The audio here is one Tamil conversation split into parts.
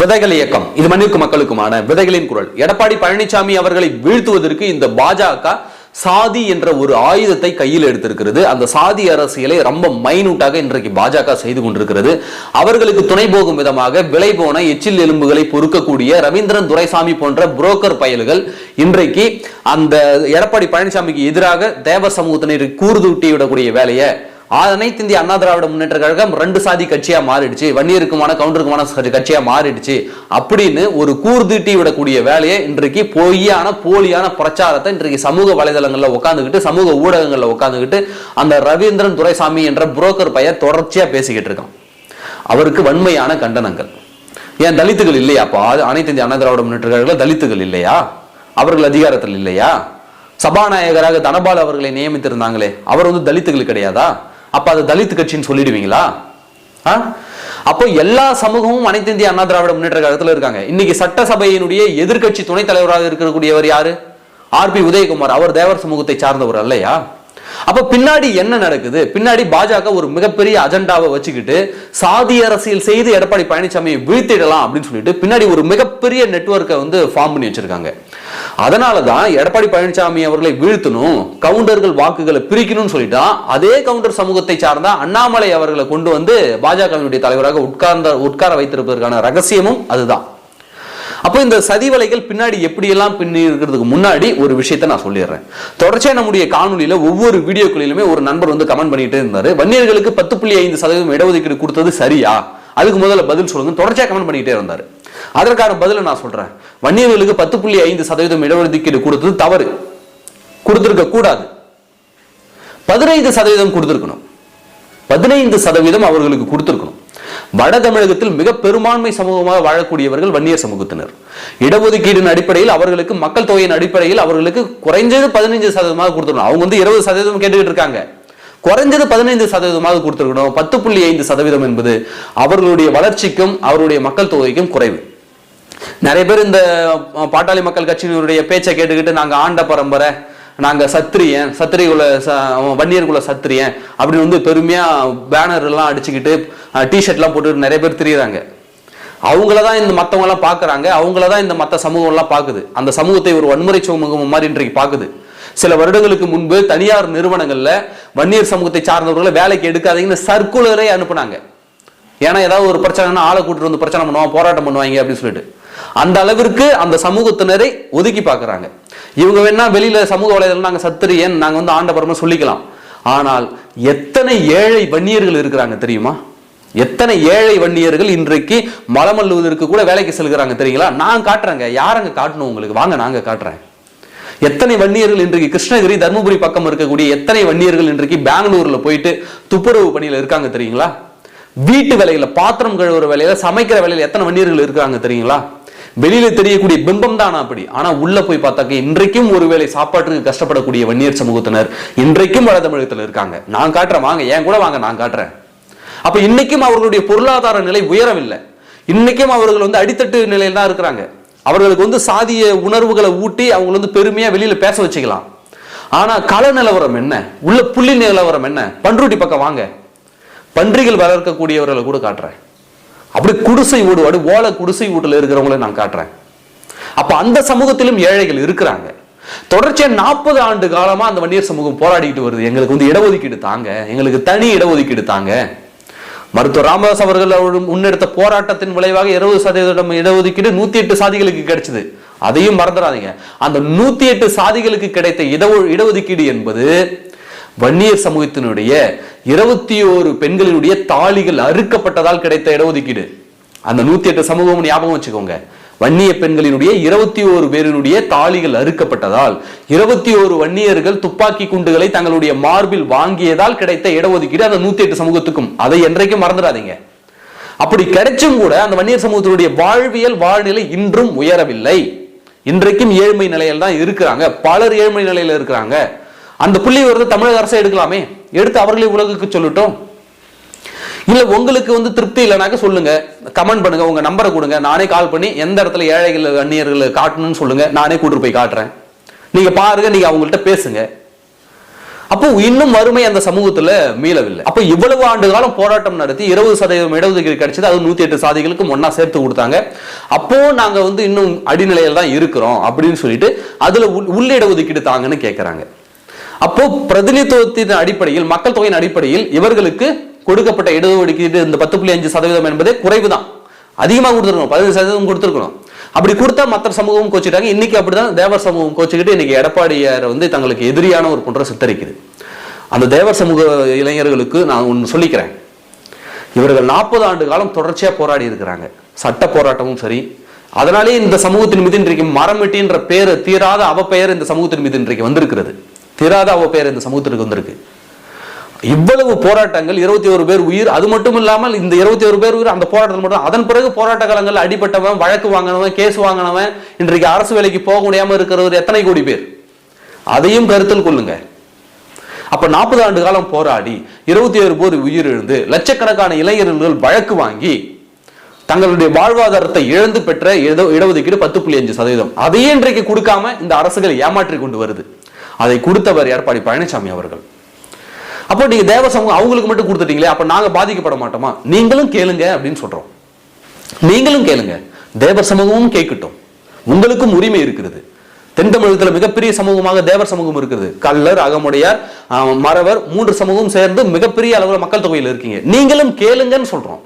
விதைகள் இயக்கம். இது மண்ணிற்கு மக்களுக்குமான விதைகளின் குரல். எடப்பாடி பழனிசாமி அவர்களை வீழ்த்துவதற்கு இந்த பாஜக சாதி என்ற ஒரு ஆயுதத்தை கையில் எடுத்திருக்கிறது. அந்த சாதி அரசியலை ரொம்ப மைனூட்டாக இன்றைக்கு பாஜக செய்து கொண்டிருக்கிறது. அவர்களுக்கு துணை போகும் விதமாக விலை போன எச்சில் எலும்புகளை பொறுக்கக்கூடிய ரவீந்திரன் துரைசாமி போன்ற புரோக்கர் பயல்கள் இன்றைக்கு அந்த எடப்பாடி பழனிசாமிக்கு எதிராக தேவர் சமூகத்தினரை கூறுதூட்டி விடக்கூடிய வேலையை அனைத்து இந்திய அண்ணா திராவிட முன்னேற்ற கழகம் ரெண்டு சாதி கட்சியா மாறிடுச்சு வன்னியருக்குமான கவுண்டருக்குமான கட்சியா மாறிடுச்சு. அப்படின்னு ஒரு கூர்திட்டி விடக்கூடிய வேலையை இன்றைக்கு பொய்யான போலியான பிரச்சாரத்தை இன்றைக்கு சமூக வலைதளங்களில் உட்காந்துக்கிட்டு சமூக ஊடகங்களில் உட்காந்துக்கிட்டு அந்த ரவீந்திரன் துரைசாமி என்ற புரோக்கர் பையன் தொடர்ச்சியா பேசிக்கிட்டு இருக்கான். அவருக்கு வன்மையான கண்டனங்கள். ஏன் தலித்துகள் இல்லையா அப்போ? அனைத்து இந்திய அண்ணா திராவிட முன்னேற்ற கழகத்தில் தலித்துகள் இல்லையா? அவர்கள் அதிகாரத்தில் இல்லையா? சபாநாயகராக தனபால் அவர்களை நியமித்திருந்தாங்களே அவர் வந்து தலித்துகள் கிடையாதா? அப்ப அது தலித் கட்சின்னு சொல்லிடுவீங்களா? ஆ? அப்போ எல்லா சமூகமும் அனைத்து இந்திய அண்ணா திராவிட முன்னேற்ற கழகத்தில் இருக்காங்க. இன்னைக்கு சட்டசபையினுடைய எதிர்க்கட்சி துணைத் தலைவராக இருக்கக்கூடியவர் யாரு? R B Udhayakumar. அவர் தேவர் சமூகத்தை சார்ந்தவர் அல்லையா? அப்ப பின்னாடி என்ன நடக்குது? பின்னாடி பாஜக ஒரு மிகப்பெரிய அஜெண்டாவை வச்சுக்கிட்டு சாதி அரசியல் செய்து எடப்பாடி பழனிசாமியை வீழ்த்திடலாம் அப்படின்னு சொல்லிட்டு பின்னாடி ஒரு மிகப்பெரிய நெட்வொர்க்கை வந்து ஃபார்ம் பண்ணி வச்சிருக்காங்க. அதனால தான் எடப்பாடி பழனிசாமி அவர்களை வீழ்த்தணும் கவுண்டர்கள் வாக்குகளை பிரிக்கணும்னு சொல்லிட்டா அதே கவுண்டர் சமூகத்தை சார்ந்த அண்ணாமலை அவர்களை கொண்டு வந்து பாஜகவினுடைய தலைவராக உட்கார்ந்த உட்கார வைத்திருப்பதற்கான ரகசியமும் அதுதான். அப்போ இந்த சதிவலைகள் பின்னாடி எப்படியெல்லாம் பின்னி இருக்கிறதுக்கு முன்னாடி ஒரு விஷயத்தை நான் சொல்லிடுறேன். தொடர்ச்சியாக நம்முடைய காணொலியில ஒவ்வொரு வீடியோக்களிலுமே ஒரு நண்பர் வந்து கமெண்ட் பண்ணிட்டே இருந்தார். வன்னியர்களுக்கு பத்து புள்ளி ஐந்து சதவீதம் இடஒதுக்கீடு கொடுத்தது சரியா? அதுக்கு முதல்ல பதில் சொல்லுங்க தொடர்ச்சியாக கமெண்ட் பண்ணிட்டே இருந்தார். அதற்கான பதிலை நான் சொல்றேன். வன்னியர்களுக்கு பத்து புள்ளி ஐந்து சதவீதம் இடஒதுக்கீடு கொடுத்தது தவறு. கொடுத்திருக்க கூடாது. பதினைந்து சதவீதம் கொடுத்திருக்கணும். பதினைந்து சதவீதம் அவர்களுக்கு கொடுத்திருக்கணும். வட தமிழகத்தில் மிக பெரும்பான்மை சமூகமாக வாழக்கூடியவர்கள் வன்னியர் சமூகத்தினர். இடஒதுக்கீடின் அடிப்படையில் அவர்களுக்கு மக்கள் தொகையின் அடிப்படையில் அவர்களுக்கு குறைஞ்சது பதினைஞ்சு சதவீதமாக கொடுத்துருக்கணும். அவங்க வந்து இருபது சதவீதம் கேட்டுக்கிட்டு இருக்காங்க. குறைஞ்சது பதினைந்து சதவீதமாக கொடுத்துருக்கணும். பத்து புள்ளி ஐந்து சதவீதம் என்பது அவர்களுடைய வளர்ச்சிக்கும் அவருடைய மக்கள் தொகைக்கும் குறைவு. நிறைய பேர் இந்த பாட்டாளி மக்கள் கட்சியினுடைய பேச்சை கேட்டுக்கிட்டு நாங்கள் ஆண்ட பரம்பரை நாங்க சத்திரியன் சத்திரிகுல ச- வன்னியர்குல சத்திரியன் அப்படின்னு வந்து பெருமையா பேனர் எல்லாம் அடிச்சுக்கிட்டு டிஷர்ட்லாம் போட்டுட்டு நிறைய பேர் தெரியுறாங்க. அவங்கள தான் இந்த மத்தவங்க எல்லாம் பாக்குறாங்க அவங்கள தான் இந்த மற்ற சமூகம் எல்லாம் பாக்குது அந்த சமூகத்தை ஒரு வன்முறை சமூகம் மாதிரி இன்றைக்கு பாக்குது சில வருடங்களுக்கு முன்பு தனியார் நிறுவனங்கள்ல வன்னியர் சமூகத்தை சார்ந்தவர்களை வேலைக்கு எடுக்காதீங்கன்னு சர்க்குலரே அனுப்புனாங்க. ஏன்னா ஏதாவது ஒரு பிரச்சனைனா ஆளை கூட்டிட்டு வந்து பிரச்சனை பண்ணுவான் போராட்டம் பண்ணுவாங்க அப்படின்னு சொல்லிட்டு. அந்த அளவிற்கு அந்த சமூகத்தினரை ஒதுக்கி பார்க்குறாங்க. இவங்க வேணா வெளியில சமூக வலைதளம் நாங்கள் சத்திரியன் நாங்கள் வந்து ஆண்டபரமா சொல்லிக்கலாம். ஆனால் எத்தனை ஏழை வன்னியர்கள் இருக்கிறாங்க தெரியுமா? எத்தனை ஏழை வன்னியர்கள் இன்றைக்கு மலமல்லுவதற்கு கூட வேலைக்கு செல்கிறாங்க தெரியுங்களா? நான் காட்டுறேங்க. யாரங்க காட்டணும் உங்களுக்கு? வாங்க நாங்க காட்டுறேன். எத்தனை வன்னியர்கள் இன்றைக்கு கிருஷ்ணகிரி தர்மபுரி பக்கம் இருக்கக்கூடிய எத்தனை வன்னியர்கள் இன்றைக்கு பெங்களூர்ல போயிட்டு துப்புரவு பணியில இருக்காங்க தெரியுங்களா? வீட்டு வேலையில பாத்திரம் கழுவுற வேலையில சமைக்கிற வேலையில எத்தனை வன்னியர்கள் இருக்காங்க தெரியுங்களா? வெளியில தெரியக்கூடிய பிம்பம் தான் அப்படி. ஆனா உள்ள போய் பார்த்தாக்க இன்றைக்கும் ஒருவேளை சாப்பாட்டுக்கு கஷ்டப்படக்கூடிய வன்னியர் சமூகத்தினர் இன்றைக்கும் வட தமிழகத்தில் இருக்காங்க. நான் காட்டுறேன் வாங்க ஏன் கூட வாங்க நான் காட்டுறேன். அப்ப இன்னைக்கும் அவர்களுடைய பொருளாதார நிலை உயரவில்லை. இன்னைக்கும் அவர்கள் வந்து அடித்தட்டு நிலையில தான் இருக்கிறாங்க. அவர்களுக்கு வந்து சாதிய உணர்வுகளை ஊட்டி அவங்க வந்து பெருமையா வெளியில பேச வச்சுக்கலாம். ஆனா கள நிலவரம் என்ன? உள்ள புள்ளி நிலவரம் என்ன? பன்ருட்டி பக்கம் வாங்க. பன்றிகள் வளர்க்கக்கூடியவர்களை கூட காட்டுறேன். அப்படி குடிசை வீடு அப்படி ஓலை குடிசை வீட்டில் இருக்கிறவங்கள நான் காட்டுறேன். அப்ப அந்த சமூகத்திலும் ஏழைகள் இருக்கிறாங்க. தொடர்ச்சியா நாற்பது ஆண்டு காலமா அந்த வன்னியர் சமூகம் போராடிக்கிட்டு வருது. எங்களுக்கு வந்து இடஒதுக்கீடு தாங்க. எங்களுக்கு தனி இடஒதுக்கீடு தாங்க. மருத்துவர் ராமதாஸ் அவர்கள் முன்னெடுத்த போராட்டத்தின் விளைவாக இருபது சதவீதம் இடஒதுக்கீடு நூத்தி எட்டு சாதிகளுக்கு கிடைச்சது. அதையும் மறந்துடாதீங்க. அந்த நூத்தி எட்டு சாதிகளுக்கு கிடைத்த இட இடஒதுக்கீடு என்பது வன்னியர் சமூகத்தினுடைய இருபத்தி ஓரு பெண்களினுடைய தாலிகள் அறுக்கப்பட்டதால் கிடைத்த இடஒதுக்கீடு. அந்த நூத்தி எட்டு சமூகம் ஞாபகம் வச்சுக்கோங்க. வன்னிய பெண்களினுடைய இருபத்தி ஓரு பேரினுடைய தாலிகள் அறுக்கப்பட்டதால் இருபத்தி ஓரு வன்னியர்கள் துப்பாக்கி குண்டுகளை தங்களுடைய மார்பில் வாங்கியதால் கிடைத்த இடஒதுக்கீடு அந்த நூத்தி எட்டு சமூகத்துக்கும். அதை என்றைக்கும் மறந்துடாதீங்க. அப்படி கிடைச்சும் கூட அந்த வன்னியர் சமூகத்தினுடைய வாழ்வியல் வாழ்நிலை இன்றும் உயரவில்லை. இன்றைக்கும் ஏழ்மை நிலையில் தான் இருக்கிறாங்க. பலர் ஏழ்மை நிலையில இருக்கிறாங்க. அந்த புள்ளி விவரத்தை தமிழக அரசை எடுக்கலாமே. எடுத்து அவர்களே உலகுக்கு சொல்லட்டும். இல்லை உங்களுக்கு வந்து திருப்தி இல்லைனாக்க சொல்லுங்க. கமெண்ட் பண்ணுங்க உங்க நம்பரை கொடுங்க. நானே கால் பண்ணி எந்த இடத்துல ஏழைகள் அந்நியர்கள் காட்டணும்னு சொல்லுங்க. நானே கூட்டு போய் காட்டுறேன். நீங்க பாருங்க நீங்க அவங்கள்ட்ட பேசுங்க. அப்போ இன்னும் வறுமை அந்த சமூகத்துல மீளவில்லை. அப்போ இவ்வளவு ஆண்டு காலம் போராட்டம் நடத்தி இருபது சதவீதம் இடஒதுக்கீடு கிடைச்சது அது நூத்தி எட்டு சாதிகளுக்கும் ஒன்னா சேர்த்து கொடுத்தாங்க. அப்போ நாங்க வந்து இன்னும் அடிநிலையில் தான் இருக்கிறோம் அப்படின்னு சொல்லிட்டு அதுல உள்- உள்ள இடஒதுக்கீடு தாங்கன்னு கேட்கிறாங்க அப்போ பிரதிநிதித்துவத்தின் அடிப்படையில் மக்கள் தொகையின் அடிப்படையில் இவர்களுக்கு கொடுக்கப்பட்ட இடஒதுக்கீடு இந்த பத்து புள்ளி அஞ்சு சதவீதம் என்பதே குறைவுதான். அதிகமாக கொடுத்துருக்கணும். பதினஞ்சு சதவீதம் கொடுத்துருக்கணும். அப்படி கொடுத்தா மற்ற சமூகம் கோச்சிட்டாங்க. இன்னைக்கு அப்படிதான் தேவர் சமூகம் கோச்சிக்கிட்டு இன்னைக்கு எடப்பாடியார் வந்து தங்களுக்கு எதிரியான ஒரு குற்றம் சித்தரிக்குது. அந்த தேவர் சமூக இளைஞர்களுக்கு நான் ஒன்று சொல்லிக்கிறேன். இவர்கள் நாற்பது ஆண்டு காலம் தொடர்ச்சியா போராடி இருக்கிறாங்க. சட்ட போராட்டமும் சரி. அதனாலே இந்த சமூகத்தின் மீது இன்றைக்கு மரமிட்டின்ற பேர் தீராத அவப்பெயர் இந்த சமூகத்தின் மீது இன்றைக்கு வந்திருக்கிறது. தீராத அவப்பெயர் இந்த சமூகத்திற்கு வந்திருக்கு. இவ்வளவு போராட்டங்கள் இருபத்தி ஒரு பேர் உயிர் அது மட்டும் இல்லாமல் இந்த இருபத்தி ஒரு பேர் உயிர் அந்த போராட்டத்தில் மட்டும் அதன் பிறகு போராட்ட காலங்களில் அடிபட்டவன் வழக்கு வாங்கினவன் கேஸ் வாங்கினவன் இன்றைக்கு அரசு வேலைக்கு போக முடியாமல் இருக்கிறவர் எத்தனை கோடி பேர்? அதையும் கருத்தில் கொள்ளுங்க. அப்ப நாற்பது ஆண்டு காலம் போராடி இருபத்தி ஏழு பேர் உயிரிழந்து லட்சக்கணக்கான இளைஞர்கள் வழக்கு வாங்கி தங்களுடைய வாழ்வாதாரத்தை இழந்து பெற்ற இட- இடஒதுக்கீடு பத்து புள்ளி அஞ்சு சதவீதம். அதையே இன்றைக்கு கொடுக்காம இந்த அரசுகள் ஏமாற்றி கொண்டு வருது. அதை கொடுத்தவர் எடப்பாடி பழனிசாமி அவர்கள். அப்போ நீங்க தேவ சமூகம் அவங்களுக்கு மட்டும் கொடுத்துட்டீங்களே அப்ப நாங்க பாதிக்கப்பட மாட்டோமா? நீங்களும் கேளுங்க அப்படின்னு சொல்றோம். நீங்களும் கேளுங்க. தேவர் சமூகமும் கேட்கட்டும். உங்களுக்கும் உரிமை இருக்கிறது. தென் தமிழகத்தில் மிகப்பெரிய சமூகமாக தேவர் சமூகம் இருக்குது. கள்ளர் அகமுடையார் மறவர் மூன்று சமூகம் சேர்ந்து மிகப்பெரிய அளவில் மக்கள் தொகையில் இருக்கீங்க. நீங்களும் கேளுங்கன்னு சொல்றோம்.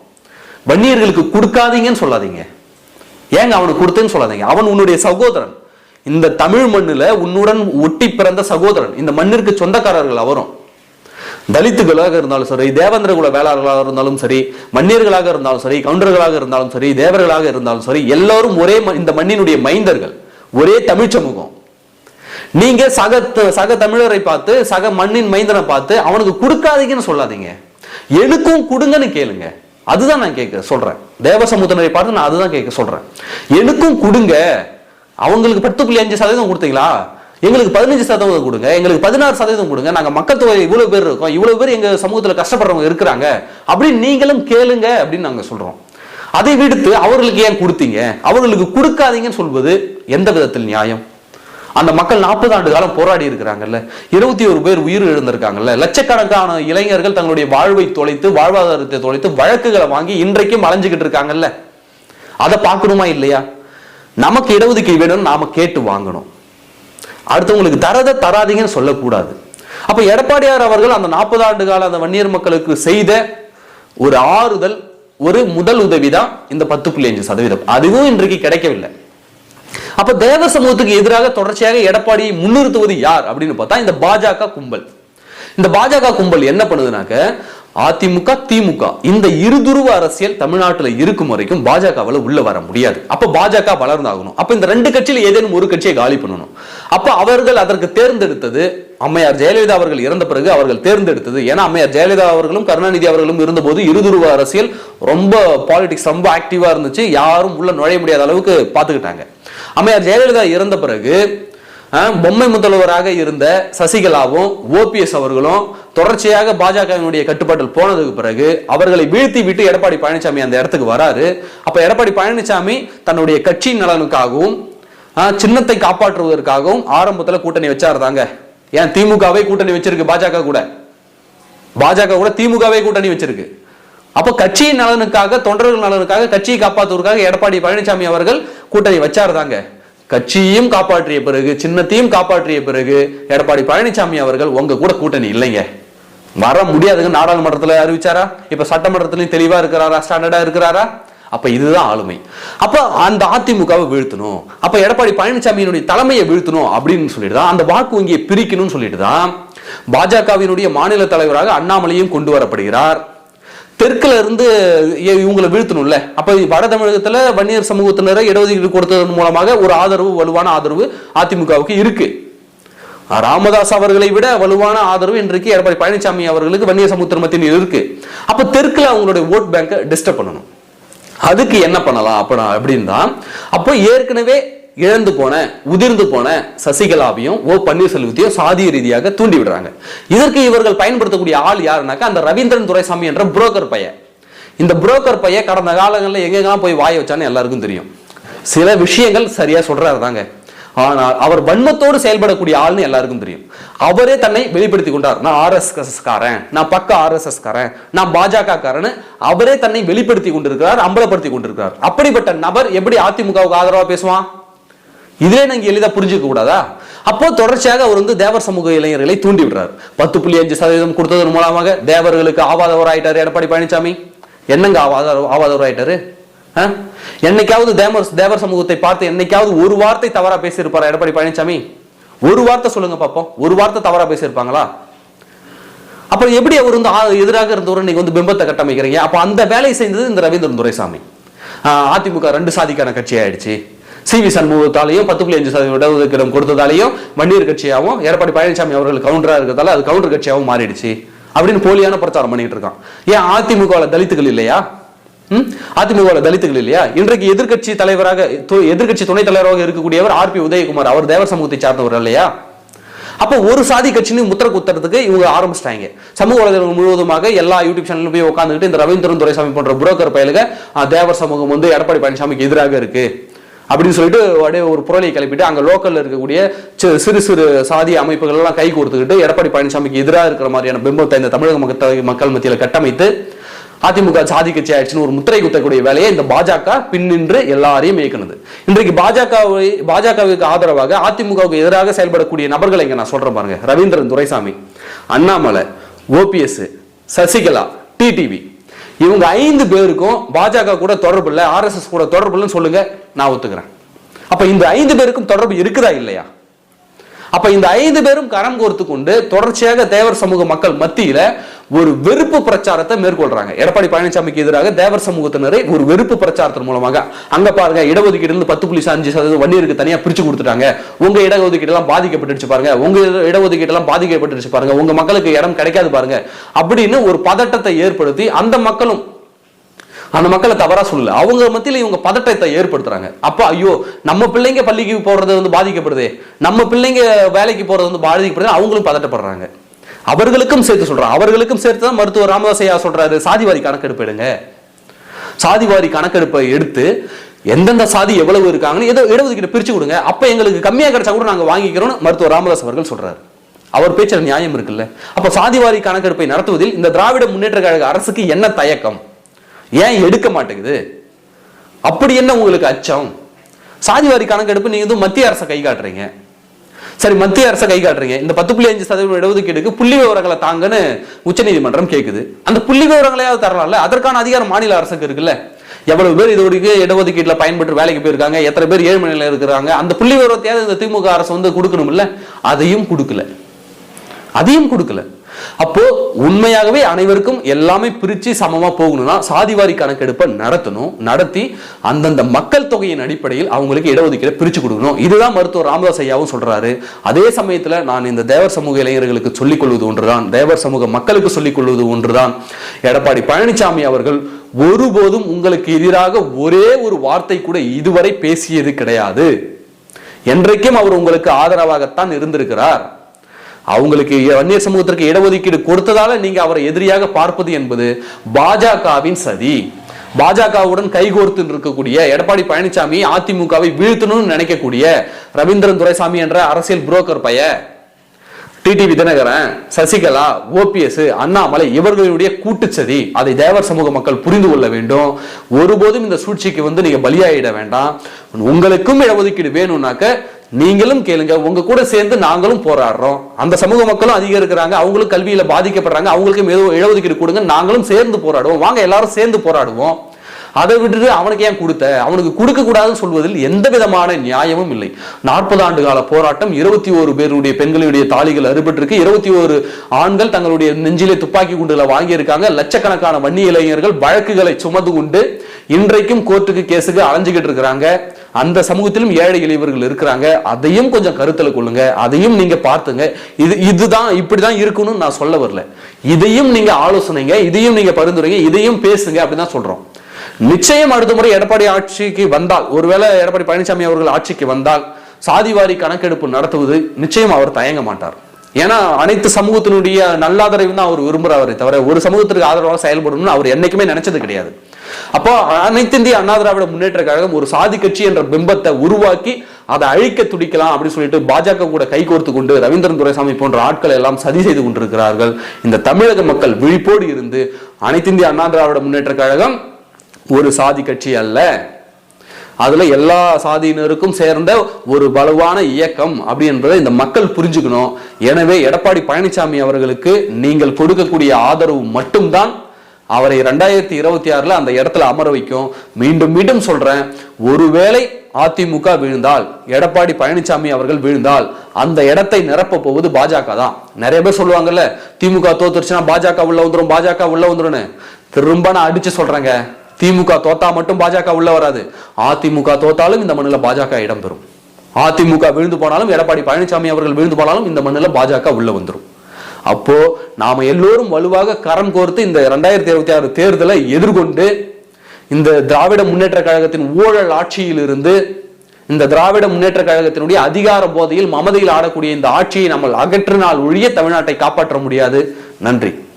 வன்னியர்களுக்கு கொடுக்காதீங்கன்னு சொல்லாதீங்க. ஏங்க அவனுக்கு கொடுத்தேன்னு சொல்லாதீங்க? அவன் உன்னுடைய சகோதரன். இந்த தமிழ் மண்ணுல உன்னுடன் ஒட்டி பிறந்த சகோதரன். இந்த மண்ணிற்கு சொந்தக்காரர்கள் அவரும். தலித்துகளாக இருந்தாலும் சரி தேவேந்திர குல வேளாளர்களாக இருந்தாலும் சரி மன்னியர்களாக இருந்தாலும் சரி கவுண்டர்களாக இருந்தாலும் சரி தேவர்களாக இருந்தாலும் சரி எல்லாரும் ஒரே ம- இந்த மண்ணினுடைய மைந்தர்கள் ஒரே தமிழ் சமூகம். நீங்க சக சக தமிழரை பார்த்து சக மண்ணின் மைந்தனை பார்த்து அவனுக்கு கொடுக்காதீங்கன்னு சொல்லாதீங்க. எனக்கும் கொடுங்கன்னு கேளுங்க. அதுதான் நான் கேட்க சொல்றேன். தேவசமுத்திரரை பார்த்து நான் அதுதான் கேட்க சொல்றேன். எனக்கும் கொடுங்க. அவங்களுக்கு பத்து புள்ளி அஞ்சு சதவீதம் கொடுத்தீங்களா? எங்களுக்கு பதினஞ்சு சதவீதம் கொடுங்க எங்களுக்கு பதினாறு சதவீதம் கொடுங்க நாங்கள் மக்கள் தொகை இவ்வளோ பேர் இருக்கோம் இவ்வளோ பேர் எங்கள் சமூகத்தில் கஷ்டப்படுறவங்க இருக்கிறாங்க அப்படின்னு நீங்களும் கேளுங்க அப்படின்னு நாங்கள் சொல்கிறோம் அதை விடுத்து அவர்களுக்கு ஏன் கொடுத்தீங்க? அவர்களுக்கு கொடுக்காதீங்கன்னு சொல்வது எந்த விதத்தில் நியாயம்? அந்த மக்கள் நாற்பது ஆண்டு காலம் போராடி இருக்கிறாங்கல்ல இருபத்தி ஒரு பேர் உயிர் இழந்திருக்காங்கல்ல லட்சக்கணக்கான இளைஞர்கள் தங்களுடைய வாழ்வை தொலைத்து வாழ்வாதாரத்தை தொலைத்து வழக்குகளை வாங்கி இன்றைக்கும் அலைஞ்சுக்கிட்டு இருக்காங்கல்ல. அதை பார்க்கணுமா இல்லையா? நமக்கு இடஒதுக்கீடு வேணும்னு நாம கேட்டு வாங்கணும். அடுத்தவங்களுக்கு தரத தராதீங்கன்னு சொல்லக்கூடாது. அப்போ எடப்பாடியார் அவர்கள் அந்த நாற்பது ஆண்டு கால அந்த வன்னியர் மக்களுக்கு செய்த ஒரு ஆறுதல் ஒரு முதல் உதவி தான் இந்த பத்து புள்ளி அஞ்சு சதவீதம். அதுவும் இன்றைக்கு கிடைக்கவில்லை. அப்ப தேவ சமூகத்துக்கு எதிராக தொடர்ச்சியாக எடப்பாடியை முன்னிறுத்துவது யார் அப்படின்னு பார்த்தா இந்த பாஜக கும்பல். இந்த பாஜக கும்பல் என்ன பண்ணுதுனாக்க அதிமுக திமுக. இந்த இருதுருவ அரசியல் தமிழ்நாட்டில் இருக்கும் வரைக்கும் பாஜகவில் உள்ள வர முடியாது. அப்ப பாஜக வளர்ந்தாகணும். அப்ப இந்த ரெண்டு கட்சியில் ஏதேனும் ஒரு கட்சியை காலி பண்ணணும். அப்ப அவர்கள் அதற்கு தேர்ந்தெடுத்தது அம்மையார் ஜெயலலிதா அவர்கள் இறந்த பிறகு அவர்கள் தேர்ந்தெடுத்தது. ஏன்னா அம்மையார் ஜெயலலிதா அவர்களும் கருணாநிதி அவர்களும் இருந்தபோது இருதுருவ அரசியல் ரொம்ப பாலிடிக்ஸ் ரொம்ப ஆக்டிவா இருந்துச்சு. யாரும் உள்ள நுழைய முடியாத அளவுக்கு பார்த்துக்கிட்டாங்க. அம்மையார் ஜெயலலிதா இறந்த பிறகு பொம்மை முதல்வராக இருந்த சசிகலாவும் ஓபிஎஸ் அவர்களும் தொடர்ச்சியாக பாஜகவினுடைய கட்டுப்பாட்டில் போனதுக்கு பிறகு அவர்களை வீழ்த்தி விட்டு எடப்பாடி பழனிசாமி அந்த இடத்துக்கு வராரு. அப்ப எடப்பாடி பழனிசாமி தன்னுடைய கட்சியின் நலனுக்காகவும் சின்னத்தை காப்பாற்றுவதற்காகவும் ஆரம்பத்துல கூட்டணி வச்சாருதாங்க ஏன் திமுகவே கூட்டணி வச்சிருக்கு பாஜக கூட. பாஜக கூட திமுகவே கூட்டணி வச்சிருக்கு. அப்போ கட்சியின் நலனுக்காக தொண்டர்கள் நலனுக்காக கட்சியை காப்பாற்றுவதற்காக எடப்பாடி பழனிசாமி அவர்கள் கூட்டணி வச்சாருதாங்க கட்சியையும் காப்பாற்றிய பிறகு சின்னத்தையும் காப்பாற்றிய பிறகு எடப்பாடி பழனிசாமி அவர்கள் உங்க கூட கூட்டணி இல்லைங்க. வர முடியாதுங்க நாடாளுமன்றத்தில் அறிவிச்சாரா? இப்ப சட்டமன்றத்திலையும் தெளிவா இருக்கிறாரா? ஸ்டாண்டர்டா இருக்கிறாரா? அப்ப இதுதான் ஆளுமை. அப்ப அந்த அதிமுகவை வீழ்த்தணும். அப்ப எடப்பாடி பழனிசாமியினுடைய தலைமையை வீழ்த்தணும் அப்படின்னு சொல்லிட்டு தான் அந்த வாக்கு வங்கியை பிரிக்கணும்னு சொல்லிட்டு தான் பாஜகவினுடைய மாநில தலைவராக அண்ணாமலையும் கொண்டு வரப்படுகிறார். தெற்குல இருந்து இவங்களை வீழ்த்தணும்ல. அப்ப வட தமிழகத்துல வன்னியர் சமூகத்தினரை இடஒதுக்கீடு கொடுத்ததன் மூலமாக ஒரு ஆதரவு வலுவான ஆதரவு அதிமுகவுக்கு இருக்கு. ராமதாஸ் அவர்களை விட வலுவான ஆதரவு இன்றைக்கு எடப்பாடி பழனிசாமி அவர்களுக்கு வன்னிய சமூகத்தின் மத்தியில் இருக்கு. அப்ப தெற்குல அவங்களுடைய ஓட் பேங்கை டிஸ்டர்ப் பண்ணணும். அதுக்கு என்ன பண்ணலாம் அப்ப அப்படின்னு அப்போ ஏற்கனவே இழந்து போன உதிர்ந்து போன சசிகலாவையும் ஓ பன்னீர்செல்வத்தையும் சாதிய ரீதியாக தூண்டி விடுறாங்க. இதற்கு இவர்கள் பயன்படுத்தக்கூடிய ஆள் யாருனாக்கா அந்த ரவீந்திரன் துரைசாமி என்ற புரோக்கர் பையன். இந்த புரோக்கர் பையன் கடந்த காலங்களில் எங்கெங்கெல்லாம் போய் வாய வச்சான்னு எல்லாருக்கும் தெரியும். சில விஷயங்கள் சரியா சொல்றாரு தாங்க ஆனால் அவர் வன்மத்தோடு செயல்படக்கூடிய ஆள்னு எல்லாருக்கும் தெரியும். அவரே தன்னை வெளிப்படுத்தி கொண்டார். நான் ஆர்எஸ்எஸ் காரன் நான் பக்க ஆர்எஸ்எஸ் காரன் நான் பாஜக காரன் அவரே தன்னை வெளிப்படுத்தி கொண்டிருக்கிறார் அம்பலப்படுத்தி கொண்டிருக்கிறார். அப்படிப்பட்ட நபர் எப்படி அதிமுகவுக்கு ஆதரவா பேசுவான்? இதே நாங்கள் எளிதாக புரிஞ்சுக்க கூடாதா? அப்போ தொடர்ச்சியாக அவர் வந்து தேவர் சமூக இளைஞர்களை தூண்டி விடுறார் பத்து புள்ளி அஞ்சு சதவீதம் கொடுத்ததன் மூலமாக தேவர்களுக்கு ஆவாதவர் ஆயிட்டாரு எடப்பாடி பழனிசாமி என்னங்க ஆவாத ஆவாதவர் ஆயிட்டாரு? ஆ? என்னைக்காவது தேவர் தேவர் சமூகத்தை பார்த்து என்னைக்காவது ஒரு வார்த்தை தவறா பேசியிருப்பாரா எடப்பாடி பழனிசாமி ஒரு வார்த்தை சொல்லுங்க பாப்போம். ஒரு வார்த்தை தவறா பேசியிருப்பாங்களா? அப்புறம் எப்படி அவர் வந்து எதிராக இருந்தவர் நீங்க வந்து பிம்பத்தை கட்டமைக்கிறீங்க? அப்ப அந்த வேலையை செய்தது இந்த ரவீந்திரன் துரைசாமி. அதிமுக ரெண்டு சாதிக்கான கட்சி ஆயிடுச்சு. சி வி சண்முகத்தாலையும் பத்து புள்ளி அஞ்சு சதவீதம் இடஒதுக்கீடு கொடுத்ததாலையும் வன்னியர் கட்சியாகவும் எடப்பாடி பழனிசாமி அவர்கள் கவுண்டரா இருக்கிறதால அது கவுண்டர் கட்சியாகவும் மாறிடுச்சு. அப்படின்னு போலியான பிரச்சாரம் பண்ணிட்டு இருக்கான். ஏன் அதிமுகவில் தலித்துகள் இல்லையா? ம்? அதிமுகவில் தலித்துகள் இல்லையா? இன்றைக்கு எதிர்க்கட்சி தலைவராக எதிர்கட்சி எதிர்க்கட்சி துணைத் தலைவராக இருக்கக்கூடியவர் ஆர் பி உதயகுமார் அவர் தேவர் சமூகத்தை சார்ந்தவர் இல்லையா அப்போ ஒரு சாதி கட்சின்னு முத்திர குத்துறதுக்கு இவங்க ஆரம்பிச்சிட்டாங்க. சமூக வலைதளங்கள் முழுவதுமாக எல்லா யூடியூப் சேனலும் போய் உட்காந்துக்கிட்டு இந்த ரவீந்திரன் துரைசாமி போன்ற புரோக்கர் பயலுக தேவர் சமூகம் வந்து எடப்பாடி பழனிசாமிக்கு எதிராக இருக்கு. அப்படின்னு சொல்லிட்டு அப்படியே ஒரு புரளியை கிளப்பிட்டு அங்கே லோக்கலில் இருக்கக்கூடிய சிறு சிறு சாதி அமைப்புகள் எல்லாம் கை கொடுத்துக்கிட்டு எடப்பாடி பழனிசாமிக்கு எதிராக இருக்கிற மாதிரியான பிம்பத்தை இந்த தமிழக மக்கள் மக்கள் மத்தியில் கட்டமைத்து அதிமுக சாதி கட்சி ஆயிடுச்சுன்னு ஒரு முத்திரை குத்தக்கூடிய வேலையை இந்த பாஜக பின்னின்று எல்லாரையும் இயக்குனது. இன்றைக்கு பாஜகவை பாஜகவுக்கு ஆதரவாக அதிமுகவுக்கு எதிராக செயல்படக்கூடிய நபர்களை இங்க நான் சொல்றேன் பாருங்க. ரவீந்திரன் துரைசாமி அண்ணாமலை ஓபிஎஸ் சசிகலா டிடிவி இவங்க ஐந்து பேருக்கும் பாஜக கூட தொடர்பு இல்லை ஆர்எஸ்எஸ் கூட தொடர்பு இல்லைன்னு சொல்லுங்க நான் ஒத்துக்கிறேன். அப்ப இந்த ஐந்து பேருக்கும் தொடர்பு இருக்குதா இல்லையா? அப்ப இந்த ஐந்து பேரும் கரம் கோர்த்து கொண்டு தொடர்ச்சியாக தேவர் சமூக மக்கள் மத்தியில ஒரு வெறுப்பு பிரச்சாரத்தை மேற்கொள்றாங்க. எடப்பாடி பழனிசாமிக்கு எதிராக தேவர் சமூகத்தினரை ஒரு வெறுப்பு பிரச்சாரத்தின் மூலமாக அங்க பாருங்க இடஒதுக்கீடு இருந்து பத்து புள்ளி அஞ்சு சதவீதம் வன்னியருக்கு தனியா பிரிச்சு கொடுத்துட்டாங்க. உங்க இடஒதுக்கீடு எல்லாம் பாதிக்கப்பட்டுருச்சு பாருங்க உங்க இட- இடஒதுக்கீடு எல்லாம் பாதிக்கப்பட்டுருச்சு பாருங்க உங்க மக்களுக்கு இடம் கிடைக்காது பாருங்க. அப்படின்னு ஒரு பதட்டத்தை ஏற்படுத்தி அந்த மக்களும் அந்த மக்களை தவறா சொல்லல. அவங்க மத்தியில இவங்க பதட்டத்தை ஏற்படுத்துறாங்க. அப்போ ஐயோ நம்ம பிள்ளைங்க பள்ளிக்கு போறது வந்து பாதிக்கப்படுதே. நம்ம பிள்ளைங்க வேலைக்கு போறது வந்து பாதிக்கப்படுது. அவங்களும் பதட்டப்படுறாங்க. அவர்களுக்கும் சேர்த்து சொல்கிறாங்க அவர்களுக்கும் சேர்த்து தான் மருத்துவர் ராமதாசையா சொல்கிறாரு சொல்றாரு சாதிவாரி கணக்கெடுப்பு எடுங்க. சாதிவாரி கணக்கெடுப்பை எடுத்து எந்தெந்த சாதி எவ்வளவு இருக்காங்கன்னு ஏதோ இடஒதுக்கீடு பிரிச்சு கொடுங்க. அப்ப எங்களுக்கு கம்மியா கிடைச்சா கூட நாங்க வாங்கிக்கிறோம்னு மருத்துவர் ராமதாஸ் அவர்கள் சொல்றாரு. அவர் பேச்சில் நியாயம் இருக்குல்ல. அப்ப சாதிவாரி கணக்கெடுப்பை நடத்துவதில் இந்த திராவிட முன்னேற்ற கழக அரசுக்கு என்ன தயக்கம்? ஏன் எடுக்க மாட்டேங்குது? அப்படி என்ன உங்களுக்கு அச்சம்? சாதிவாரி கணக்கெடுப்பு நீங்க எதுவும் மத்திய அரசை கை காட்டுறீங்க. சரி மத்திய அரசை கை காட்டுறீங்க. இந்த பத்து புள்ளி அஞ்சு சதவீதம் இடஒதுக்கீடுக்கு புள்ளி விவரங்களை தாங்கன்னு உச்சநீதிமன்றம் கேட்குது அந்த புள்ளி விவரங்களையாவது தரலாம்ல? அதற்கான அதிகாரம் மாநில அரசுக்கு இருக்குல்ல? எவ்வளவு பேர் இது வரைக்கும் இடஒதுக்கீட்டுல பயன்பெற்று வேலைக்கு போயிருக்காங்க எத்தனை பேர் ஏழு நிலையில இருக்கிறாங்க அந்த புள்ளி விவரத்தையாவது இந்த திமுக அரசு வந்து கொடுக்கணும்ல? அதையும் கொடுக்கல. அதையும் கொடுக்கல. அப்போ உண்மையாகவே அனைவருக்கும் எல்லாமே பிரிச்சு சமமா போகணும்னா சாதிவாரி கணக்கெடுப்பை நடத்தணும் நடத்தி அந்தந்த மக்கள் தொகையின் அடிப்படையில் அவங்களுக்கு இடஒதுக்கீடு பிரிச்சு கொடுக்கணும். இதுதான் மருத்துவர் ராமதாஸ் ஐயாவும் சொல்றாரு. அதே சமயத்துல நான் இந்த தேவர் சமூக இளைஞர்களுக்கு சொல்லிக் கொள்வது ஒன்றுதான் தேவர் சமூக மக்களுக்கு சொல்லிக் கொள்வது ஒன்றுதான். எடப்பாடி பழனிசாமி அவர்கள் ஒருபோதும் உங்களுக்கு எதிராக ஒரே ஒரு வார்த்தை கூட இதுவரை பேசியது கிடையாது. என்றைக்கும் அவர் உங்களுக்கு ஆதரவாகத்தான் இருந்திருக்கிறார். அவங்களுக்கு வன்னியர் சமூகத்திற்கு இடஒதுக்கீடு கொடுத்ததால நீங்க அவரை எதிரியாக பார்ப்பது என்பது பாஜகவின் சதி. பாஜகவுடன் கைகோர்த்து இருக்கக்கூடிய எடப்பாடி பழனிசாமி அதிமுகவை வீழ்த்தணும்னு நினைக்கக்கூடிய ரவீந்திரன் துரைசாமி என்ற அரசியல் புரோக்கர் பைய டிடிவி தினகரன் சசிகலா ஓபிஎஸ் அண்ணாமலை இவர்களுடைய கூட்டுச்சதி. அதை தேவர் சமூக மக்கள் புரிந்து கொள்ள வேண்டும். ஒருபோதும் இந்த சூழ்ச்சிக்கு வந்து நீங்க பலியாயிட வேண்டாம். உங்களுக்கும் இடஒதுக்கீடு வேணும்னாக்க நீங்களும் கேளுங்க உங்க கூட சேர்ந்து நாங்களும் போராடுறோம். அந்த சமூக மக்களும் அதிகம் இருக்கிறாங்க அவங்களும் கல்வியில பாதிக்கப்படுறாங்க அவங்களுக்கும் ஏதோ இடஒதுக்கீடு கொடுங்க நாங்களும் சேர்ந்து போராடுவோம். வாங்க எல்லாரும் சேர்ந்து போராடுவோம். அதை விட்டுட்டு அவனுக்கு ஏன் கொடுத்த? அவனுக்கு கொடுக்க கூடாதுன்னு சொல்வதில் எந்த விதமான நியாயமும் இல்லை. நாற்பது ஆண்டு கால போராட்டம் இருபத்தி ஒரு பேருடைய பெண்களுடைய தாலிகள் அறுபட்டிருக்கு. இருபத்தி ஒரு ஆண்கள் தங்களுடைய நெஞ்சிலே துப்பாக்கி குண்டுகளை வாங்கியிருக்காங்க. லட்சக்கணக்கான வன்னி இளைஞர்கள் வழக்குகளை சுமந்து கொண்டு இன்றைக்கும் கோர்ட்டுக்கு கேஸுக்கு அலைஞ்சுக்கிட்டு இருக்கிறாங்க. அந்த சமூகத்திலும் ஏழை எளியவர்கள் இருக்கிறாங்க. அதையும் கொஞ்சம் கருத்துல கொள்ளுங்க. அதையும் நீங்க பார்த்துங்க. இது இதுதான் இப்படிதான் இருக்கணும்னு நான் சொல்ல வரல. இதையும் நீங்க ஆலோசனைங்க. இதையும் நீங்க பரிந்துரைங்க. இதையும் பேசுங்க அப்படிதான் சொல்றோம். நிச்சயம் அடுத்த முறை எடப்பாடி ஆட்சிக்கு வந்தால் ஒருவேளை எடப்பாடி பழனிசாமி அவர்கள் ஆட்சிக்கு வந்தால் சாதிவாரி கணக்கெடுப்பு நடத்துவது நிச்சயம் அவர் தயங்க மாட்டார். ஏன்னா அனைத்து சமூகத்தினுடைய நல்லாதரவு தான் அவர் விரும்புறாரே தவிர ஒரு சமூகத்திற்கு ஆதரவாக செயல்படணும்னு அவர் என்னைக்குமே நினைச்சது கிடையாது. அப்போ அனைத்து இந்திய அண்ணா திராவிட முன்னேற்ற கழகம் ஒரு சாதி கட்சி என்ற பிம்பத்தை உருவாக்கி அதை அழிக்க துடிக்கலாம் அப்படின்னு சொல்லிட்டு பாஜக கூட கைகோர்த்து கொண்டு ரவீந்திரன் துரைசாமி போன்ற ஆட்களை எல்லாம் சதி செய்து கொண்டிருக்கிறார்கள். இந்த தமிழக மக்கள் விழிப்போடு இருந்து அனைத்து இந்திய அண்ணா திராவிட முன்னேற்ற கழகம் ஒரு சாதி கட்சி அல்ல. அதுல எல்லா சாதியினருக்கும் சேர்ந்த ஒரு வலுவான இயக்கம் அப்படி என்பதை இந்த மக்கள் புரிஞ்சுக்கணும். எனவே எடப்பாடி பழனிசாமி அவர்களுக்கு நீங்கள் கொடுக்கக்கூடிய ஆதரவு மட்டும்தான் அவரை ரெண்டாயிரத்தி இருபத்தி ஆறில் அந்த இடத்துல அமர வைக்கும். மீண்டும் மீண்டும் சொல்றேன் ஒருவேளை அதிமுக விழுந்தால் எடப்பாடி பழனிசாமி அவர்கள் விழுந்தால் அந்த இடத்தை நிரப்ப போவது பாஜக தான். நிறைய பேர் சொல்லுவாங்கல்ல திமுக தோத்துருச்சுன்னா பாஜக உள்ள வந்துடும் பாஜக உள்ள வந்துடும் திரும்ப நான் அடிச்சு சொல்றேங்க திமுக தோத்தா மட்டும் பாஜக உள்ள வராது. அதிமுக தோத்தாலும் இந்த மண்ணில் பாஜக இடம்பெறும் அதிமுக விழுந்து போனாலும் எடப்பாடி பழனிசாமி அவர்கள் விழுந்து போனாலும் இந்த மண்ணில் பாஜக உள்ள வந்துடும் அப்போ நாம எல்லோரும் வலுவாக கரம் கோர்த்து இந்த ரெண்டாயிரத்தி இருபத்தி ஆறு தேர்தலை எதிர்கொண்டு இந்த திராவிட முன்னேற்ற கழகத்தின் ஊழல் ஆட்சியிலிருந்து இந்த திராவிட முன்னேற்ற கழகத்தினுடைய அதிகார போதையில் மமதையில் ஆடக்கூடிய இந்த ஆட்சியை நம்ம அகற்றினால் ஒழிய தமிழ்நாட்டை காப்பாற்ற முடியாது. நன்றி.